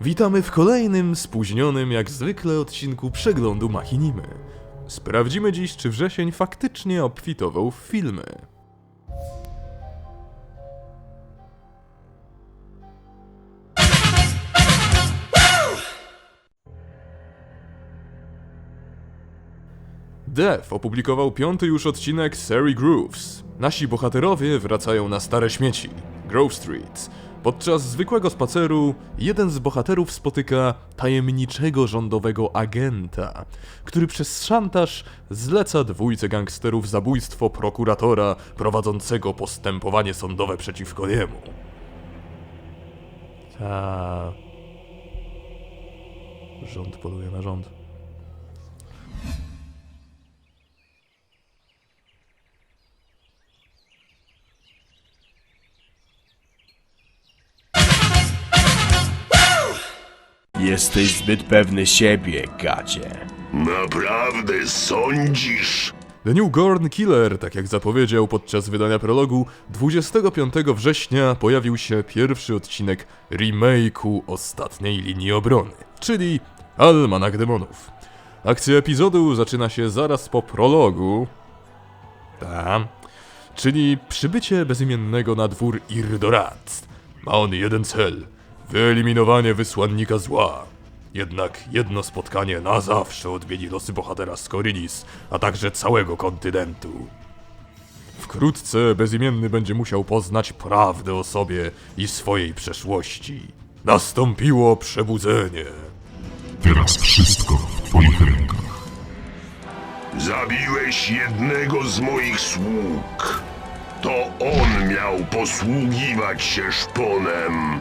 Witamy w kolejnym, spóźnionym jak zwykle odcinku przeglądu Machinimy. Sprawdzimy dziś, czy wrzesień faktycznie obfitował w filmy. Dev opublikował piąty już odcinek Serie Grooves. Nasi bohaterowie wracają na stare śmieci, Grove Street. Podczas zwykłego spaceru jeden z bohaterów spotyka tajemniczego rządowego agenta, który przez szantaż zleca dwójce gangsterów zabójstwo prokuratora prowadzącego postępowanie sądowe przeciwko niemu. Ta... Rząd poluje na rząd. Jesteś zbyt pewny siebie, gacie. Naprawdę sądzisz? The New Gorn Killer, tak jak zapowiedział podczas wydania prologu, 25 września pojawił się pierwszy odcinek remake'u ostatniej linii obrony, czyli Almanak Demonów. Akcja epizodu zaczyna się zaraz po prologu, tam, czyli przybycie bezimiennego na dwór Irdorat. Ma on jeden cel, wyeliminowanie wysłannika zła. Jednak jedno spotkanie na zawsze odmieni losy bohatera z Korinis, a także całego kontynentu. Wkrótce bezimienny będzie musiał poznać prawdę o sobie i swojej przeszłości. Nastąpiło przebudzenie. Teraz wszystko w Twoich rękach. Zabiłeś jednego z moich sług. To on miał posługiwać się szponem.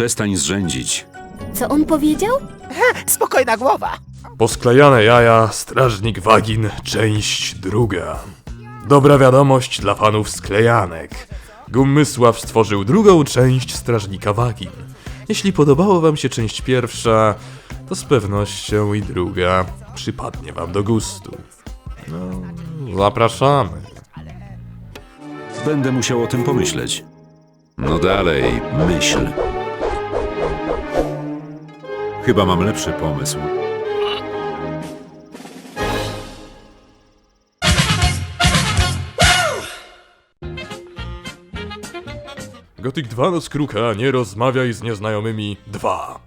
Przestań zrzędzić. Co on powiedział? Spokojna głowa. Posklejane jaja, strażnik wagin, część druga. Dobra wiadomość dla fanów sklejanek. Gummysław stworzył drugą część strażnika wagin. Jeśli podobało wam się część pierwsza, to z pewnością i druga przypadnie wam do gustu. No, zapraszamy. Będę musiał o tym pomyśleć. No dalej, myśl. Chyba mam lepszy pomysł. Gothic 2 Noc Kruka, nie rozmawiaj z nieznajomymi 2.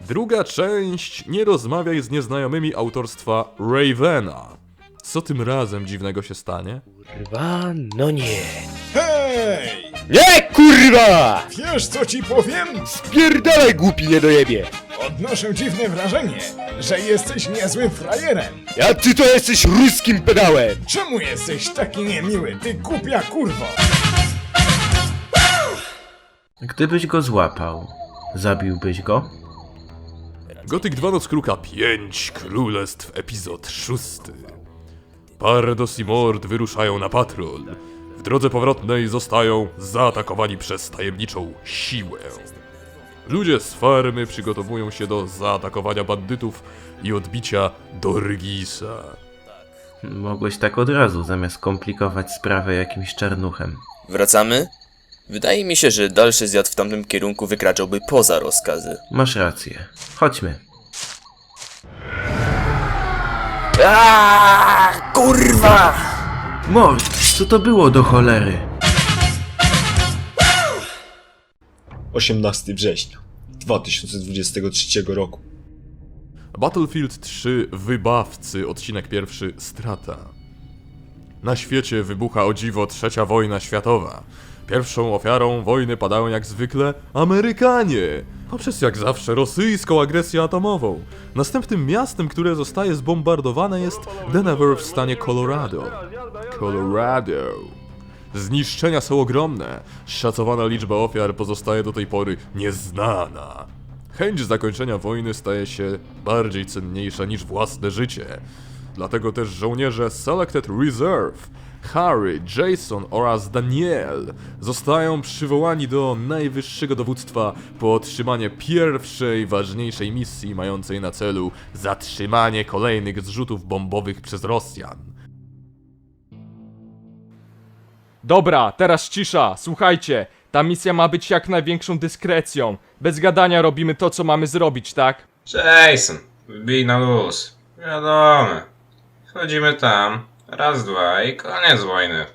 Druga część, nie rozmawiaj z nieznajomymi autorstwa Ravena. Co tym razem dziwnego się stanie? Kurwa, no nie. Hej! Nie, kurwa! Wiesz co ci powiem? Spierdalaj, głupi niedojebie! Odnoszę dziwne wrażenie, że jesteś niezłym frajerem. A ty to jesteś ruskim pedałem! Czemu jesteś taki niemiły, ty głupia kurwo? Gdybyś go złapał, zabiłbyś go? Gothic 2 Noc Kruka 5 Królestw epizod 6 Pardos i Mord wyruszają na patrol. W drodze powrotnej zostają zaatakowani przez tajemniczą siłę. Ludzie z farmy przygotowują się do zaatakowania bandytów i odbicia Dorgisa. Mogłeś tak od razu, zamiast komplikować sprawę jakimś czarnuchem. Wracamy? Wydaje mi się, że dalszy zjazd w tamtym kierunku wykraczałby poza rozkazy. Masz rację. Chodźmy. Aaaa, kurwa! Mord, co to było do cholery? 18 września 2023 roku. Battlefield 3 Wybawcy, odcinek pierwszy Strata. Na świecie wybucha o dziwo trzecia wojna światowa. Pierwszą ofiarą wojny padają jak zwykle Amerykanie, poprzez jak zawsze rosyjską agresję atomową. Następnym miastem, które zostaje zbombardowane jest Denver w stanie Colorado. Colorado. Zniszczenia są ogromne. Szacowana liczba ofiar pozostaje do tej pory nieznana. Chęć zakończenia wojny staje się bardziej cenniejsza niż własne życie. Dlatego też żołnierze Selected Reserve, Harry, Jason oraz Daniel zostają przywołani do najwyższego dowództwa po otrzymanie pierwszej ważniejszej misji mającej na celu zatrzymanie kolejnych zrzutów bombowych przez Rosjan. Dobra, teraz cisza, słuchajcie. Ta misja ma być jak największą dyskrecją. Bez gadania robimy to, co mamy zrobić, tak? Jason, wbij na luz. Wiadomo. Wchodzimy tam, raz, dwa i koniec wojny.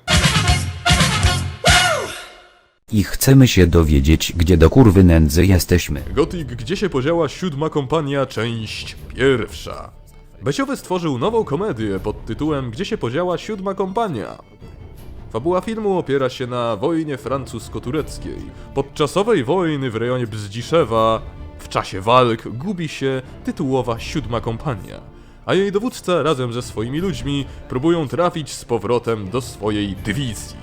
I chcemy się dowiedzieć, gdzie do kurwy nędzy jesteśmy. Gothic, gdzie się podziała siódma kompania, część pierwsza. Besiowy stworzył nową komedię pod tytułem Gdzie się podziała siódma kompania. Fabuła filmu opiera się na wojnie francusko-tureckiej. Podczas owej wojny w rejonie Bzdziszewa, w czasie walk, gubi się tytułowa siódma kompania, a jej dowódca razem ze swoimi ludźmi próbują trafić z powrotem do swojej dywizji.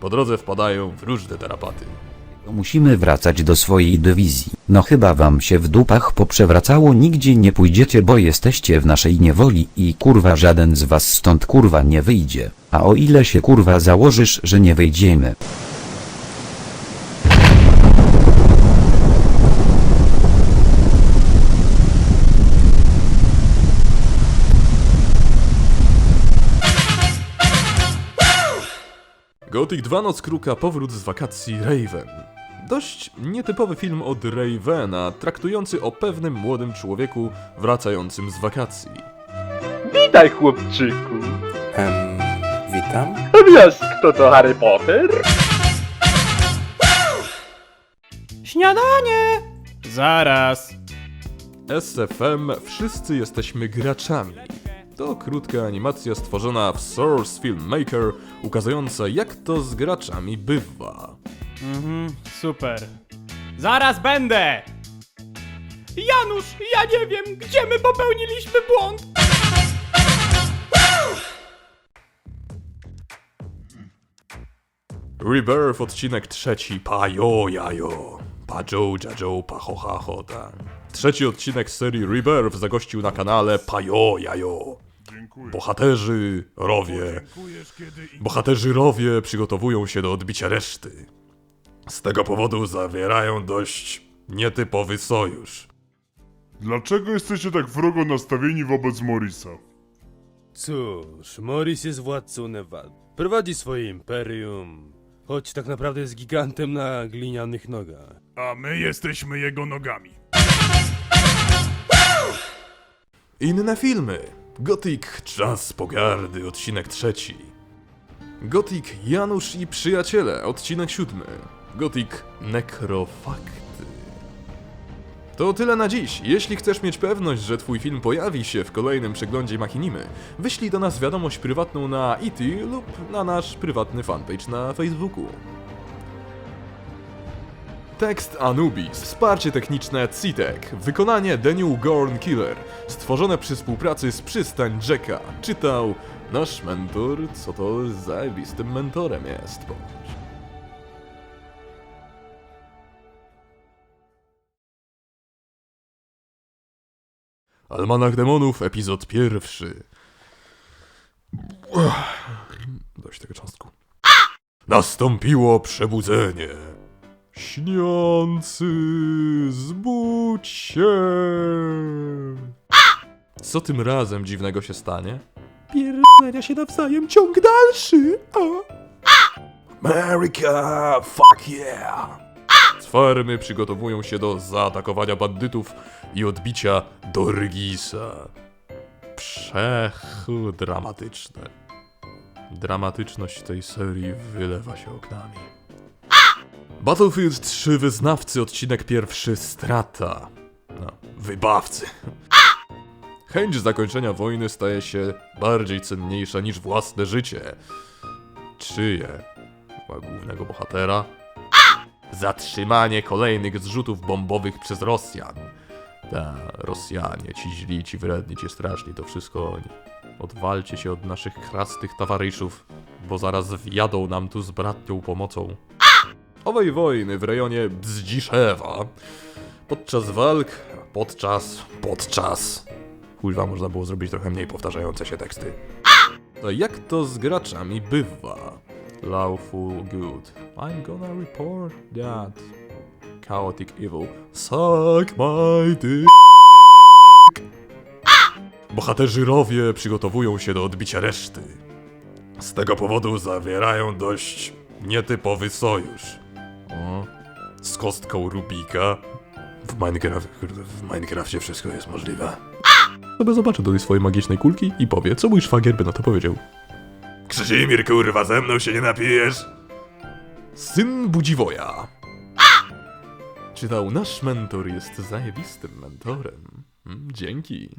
Po drodze wpadają w różne tarapaty. Musimy wracać do swojej dywizji. No chyba wam się w dupach poprzewracało, nigdzie nie pójdziecie, bo jesteście w naszej niewoli i kurwa żaden z was stąd kurwa nie wyjdzie. A o ile się kurwa założysz, że nie wyjdziemy. Gothic 2 Noc Kruka Powrót z wakacji Raven. Dość nietypowy film od Ravena, traktujący o pewnym młodym człowieku wracającym z wakacji. Witaj, chłopczyku. Ehm, witam? Wiesz, kto to Harry Potter? Śniadanie! Zaraz. SFM Wszyscy jesteśmy graczami. To krótka animacja stworzona w Source Filmmaker, ukazująca jak to z graczami bywa. Mhm, super. Zaraz będę! Janusz, ja nie wiem, gdzie my popełniliśmy błąd! Rebirth odcinek trzeci, pajo jajo, pajo jajo paho ta. Trzeci odcinek serii Rebirth zagościł na kanale pajo jajo. Bohaterzy rowie. Bohaterzy rowie przygotowują się do odbicia reszty. Z tego powodu zawierają dość nietypowy sojusz. Dlaczego jesteście tak wrogo nastawieni wobec Morisa? Cóż, Morris jest władcą Nevad. Prowadzi swoje imperium, choć tak naprawdę jest gigantem na glinianych nogach. A my jesteśmy jego nogami. Inne filmy. Gothic Czas Pogardy, odcinek trzeci. Gothic Janusz i Przyjaciele, odcinek siódmy. Gothic Nekrofakty. To tyle na dziś. Jeśli chcesz mieć pewność, że twój film pojawi się w kolejnym przeglądzie Machinimy, wyślij do nas wiadomość prywatną na IT lub na nasz prywatny fanpage na Facebooku. Tekst Anubis, wsparcie techniczne Citek, wykonanie Daniel Gorn Killer, stworzone przy współpracy z Przystań Jacka, czytał nasz mentor, co to zajebistym mentorem jest. ponoć. Almanach Demonów, epizod pierwszy. Dość tego cząstku. Nastąpiło przebudzenie. Śniący, zbudź się! Co tym razem dziwnego się stanie? Pierdolenia się nawzajem, ciąg dalszy! A. America, fuck yeah! Farmy przygotowują się do zaatakowania bandytów i odbicia Dorgisa. Przechu dramatyczne. Dramatyczność tej serii wylewa się oknami. Battlefield 3 Wyznawcy, odcinek pierwszy Strata. No, wybawcy. Chęć zakończenia wojny staje się bardziej cenniejsza niż własne życie. Czyje? Chyba głównego bohatera? Zatrzymanie kolejnych zrzutów bombowych przez Rosjan. Ta, Rosjanie, ci źli, ci wredni, ci straszni, to wszystko oni. Odwalcie się od naszych krastych towarzyszów, bo zaraz wjadą nam tu z bratnią pomocą owej wojny w rejonie Bzdziszewa. Podczas walk, podczas, podczas. Kurwa, można było zrobić trochę mniej powtarzające się teksty. Jak to z graczami bywa? Lawful good. I'm gonna report that. Chaotic evil. Suck my dick. Bohaterzy rowie przygotowują się do odbicia reszty. Z tego powodu zawierają dość nietypowy sojusz. Z kostką Rubika. W Minecraft, w Minecrafcie wszystko jest możliwe. Sobie zobaczę do tej swojej magicznej kulki i powie, co mój szwagier by na to powiedział. Krzymir, kurwa, ze mną się nie napijesz! Syn Budziwoja. Czytał, nasz mentor jest zajebistym mentorem. Dzięki.